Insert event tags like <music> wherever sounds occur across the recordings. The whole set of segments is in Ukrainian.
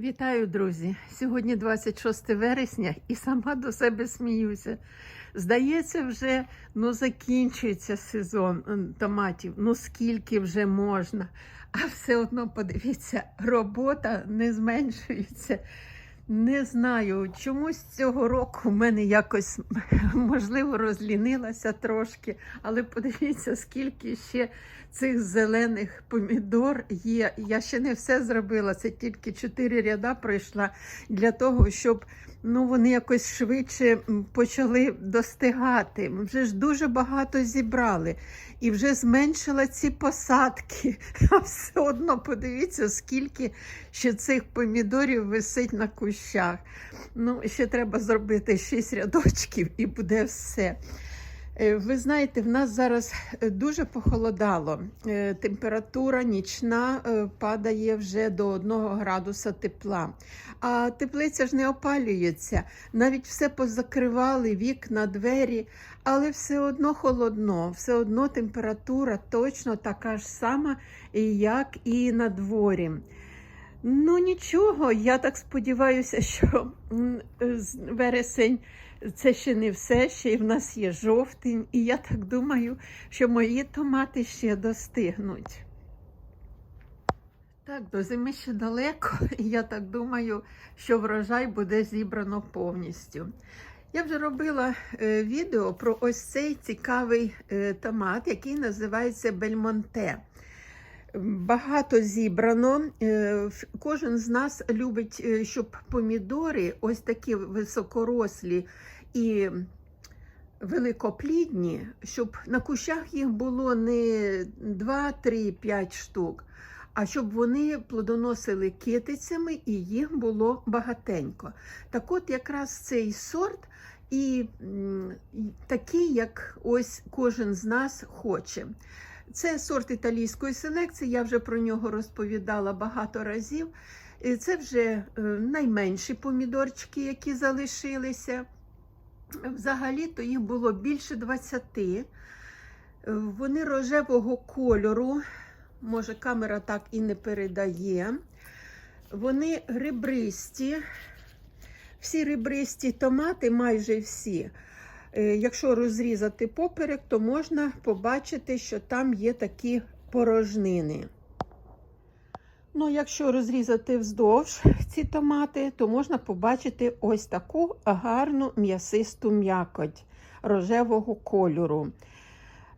Вітаю, друзі! Сьогодні 26 вересня і сама до себе сміюся. Здається, вже ну, закінчується сезон томатів. Ну скільки вже можна. А все одно подивіться, робота не зменшується. Не знаю, чомусь цього року в мене якось можливо розлінилася трошки, але подивіться, скільки ще цих зелених помідор є. Я ще не все зробила, це тільки чотири ряда пройшла для того, щоб ну, вони якось швидше почали достигати. Вже ж дуже багато зібрали і вже зменшила ці посадки. <laughs> А все одно подивіться, скільки ще цих помідорів висить на кущах. Ну, ще треба зробити 6 рядочків і буде все. Е, Ви знаєте, в нас зараз е, дуже похолодало. Е, Температура нічна падає вже до 1 градуса тепла. А теплиця ж не опалюється. Навіть все позакривали, вікна, двері, але все одно холодно, все одно температура точно така ж сама, як і на дворі. Ну нічого, я так сподіваюся, що вересень це ще не все, ще в нас є жовтень, і я так думаю, що мої томати ще достигнуть. Так, до зими ще далеко, і я так думаю, що врожай буде зібрано повністю. Я вже робила е, відео про ось цей цікавий е, томат, який називається Бельмонте. Багато зібрано. Е, Кожен з нас любить, е, щоб помідори, ось такі високорослі і великоплідні, щоб на кущах їх було не 2, 3, 5 штук, а щоб вони плодоносили китицями і їх було багатенько. Так от якраз цей сорт і такий, як ось кожен з нас хоче. Це сорт італійської селекції, я вже про нього розповідала багато разів. Це вже е, найменші помідорчики, які залишилися. Взагалі-то їх було більше 20. Е, Вони рожевого кольору, може, камера так і не передає. Вони ребристі. Всі ребристі томати, майже всі. Е, Якщо розрізати поперек, то можна побачити, що там є такі порожнини. Ну, якщо розрізати вздовж ці томати, то можна побачити ось таку гарну м'ясисту м'якоть рожевого кольору.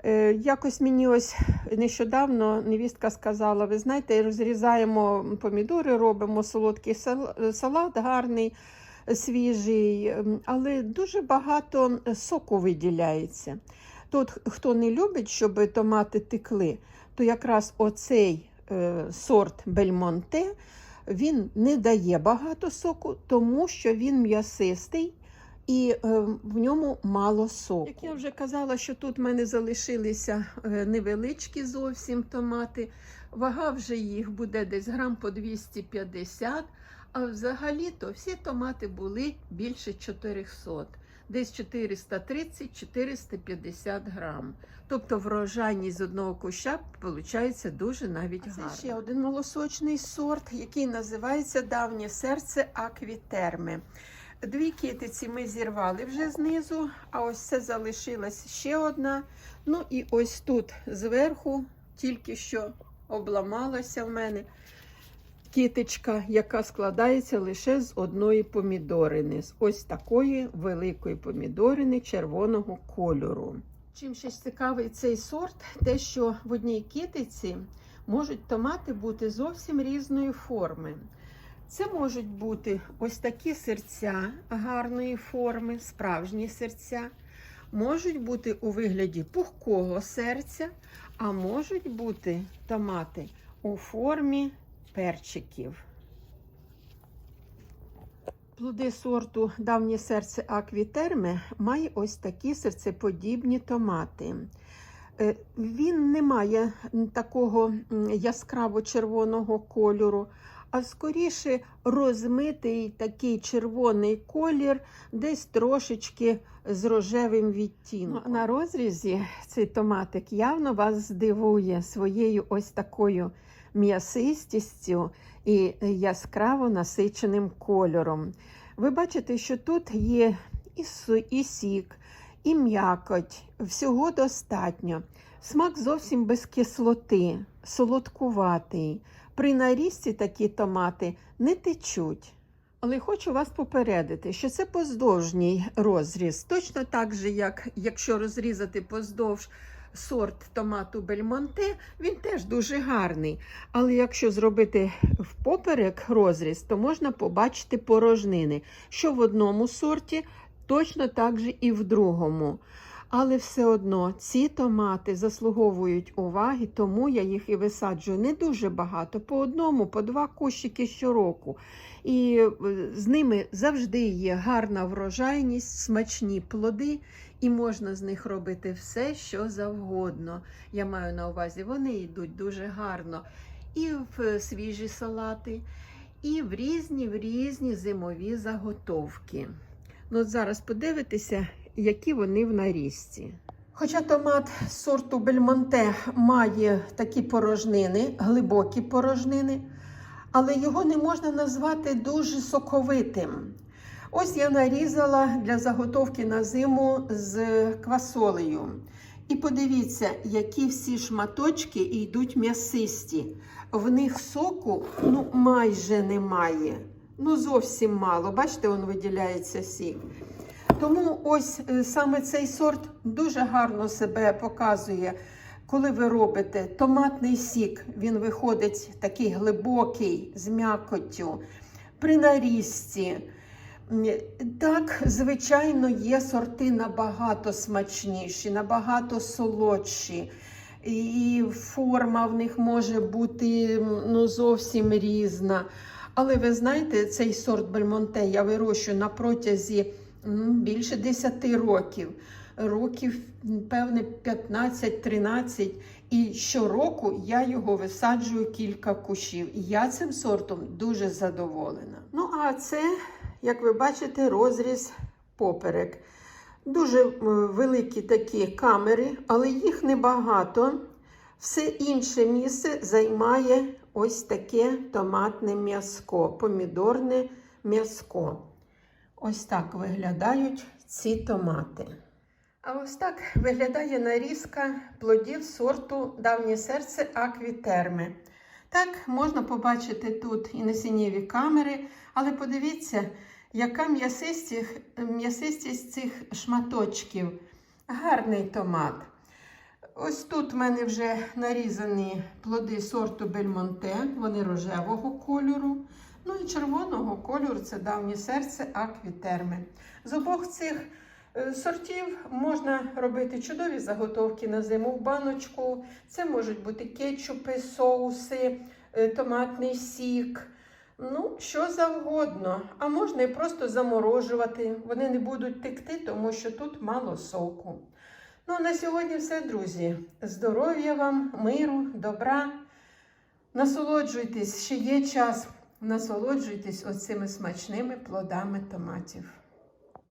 Е, якось мені ось нещодавно невістка сказала: ви знаєте, розрізаємо помідори, робимо солодкий салат гарний, свіжий, ем, але дуже багато соку виділяється. Тут, хто не любить, щоб томати текли, то якраз оцей е, сорт Бельмонте він не дає багато соку, тому що він м'ясистий і е, в ньому мало соку. Як я вже казала, що тут в мене залишилися е, невеличкі зовсім томати. Вага вже їх буде десь грам по 250, а взагалі-то всі томати були більше 400, десь 430-450 грам. Тобто врожайність з одного куща виходить дуже навіть гарно. Це ще один малосочний сорт, який називається Давнє серце аквітерми. Дві китиці ми зірвали вже знизу, а ось це залишилась ще одна. Ну і ось тут зверху тільки що обламалася в мене кіточка, яка складається лише з одної помідорини, з ось такої великої помідорини червоного кольору. Чим ще цікавий цей сорт, те, що в одній китиці можуть томати бути зовсім різної форми. Це можуть бути ось такі серця гарної форми, справжні серця, можуть бути у вигляді пухкого серця, а можуть бути томати у формі перчиків. Плоди сорту давнє серце аквітерми має ось такі серцеподібні томати. Е, Він не має такого яскраво червоного кольору, а скоріше розмитий такий червоний колір, десь трошечки з рожевим відтінком. На розрізі цей томатик явно вас здивує своєю ось такою м'ясистістю і яскраво насиченим кольором. Ви бачите, що тут є і, сік, і м'якоть, всього достатньо. Смак зовсім без кислоти, солодкуватий. При нарізці такі томати не течуть. Але хочу вас попередити, що це поздовжній розріз. Точно так же, як якщо розрізати поздовж сорт томату Бельмонте, він теж дуже гарний. Але якщо зробити впоперек розріз, то можна побачити порожнини, що в одному сорті, точно так же і в другому. Але все одно ці томати заслуговують уваги, тому я їх і висаджую не дуже багато, по одному, по два кущики щороку. І е, з ними завжди є гарна врожайність, смачні плоди, і можна з них робити все, що завгодно. Я маю на увазі, вони йдуть дуже гарно і в свіжі салати, і в різні в різні зимові заготовки. Ну, от зараз подивитися, які вони в нарізці. Хоча томат сорту Бельмонте має такі порожнини, глибокі порожнини, але його не можна назвати дуже соковитим. Ось я нарізала для заготовки на зиму з квасолею. І подивіться, які всі шматочки йдуть м'ясисті. В них соку ну, майже немає. Ну, зовсім мало. Бачите, він виділяється сік. Тому ось е, саме цей сорт дуже гарно себе показує, коли ви робите томатний сік. Він виходить такий глибокий, з м'якоттю, при нарізці. Так, звичайно, є сорти набагато смачніші, набагато солодші. І форма в них може бути ну, зовсім різна. Але ви знаєте, цей сорт Бельмонте я вирощую на протязі більше 10 років. Років, певне, 15-13. І щороку я його висаджую кілька кущів. І я цим сортом дуже задоволена. Ну, а це, як ви бачите, розріз поперек. Дуже великі такі камери, але їх небагато. Все інше місце займає ось таке томатне м'язко, помідорне м'язко. Ось так виглядають ці томати. А ось так виглядає нарізка плодів сорту давнє серце аквітерми. Так, можна побачити тут і насіннєві камери, але подивіться, яка м'ясистість, м'ясистість цих шматочків. Гарний томат. Ось тут в мене вже нарізані плоди сорту Бельмонте, вони рожевого кольору. Ну і червоного кольору це давнє серце аквітерми. З обох цих сортів можна робити чудові заготовки на зиму в баночку. Це можуть бути кетчупи, соуси, е, томатний сік. Ну, що завгодно. А можна і просто заморожувати. Вони не будуть текти, тому що тут мало соку. Ну, на сьогодні все, друзі. Здоров'я вам, миру, добра. Насолоджуйтесь, ще є час. Насолоджуйтесь оцими смачними плодами томатів.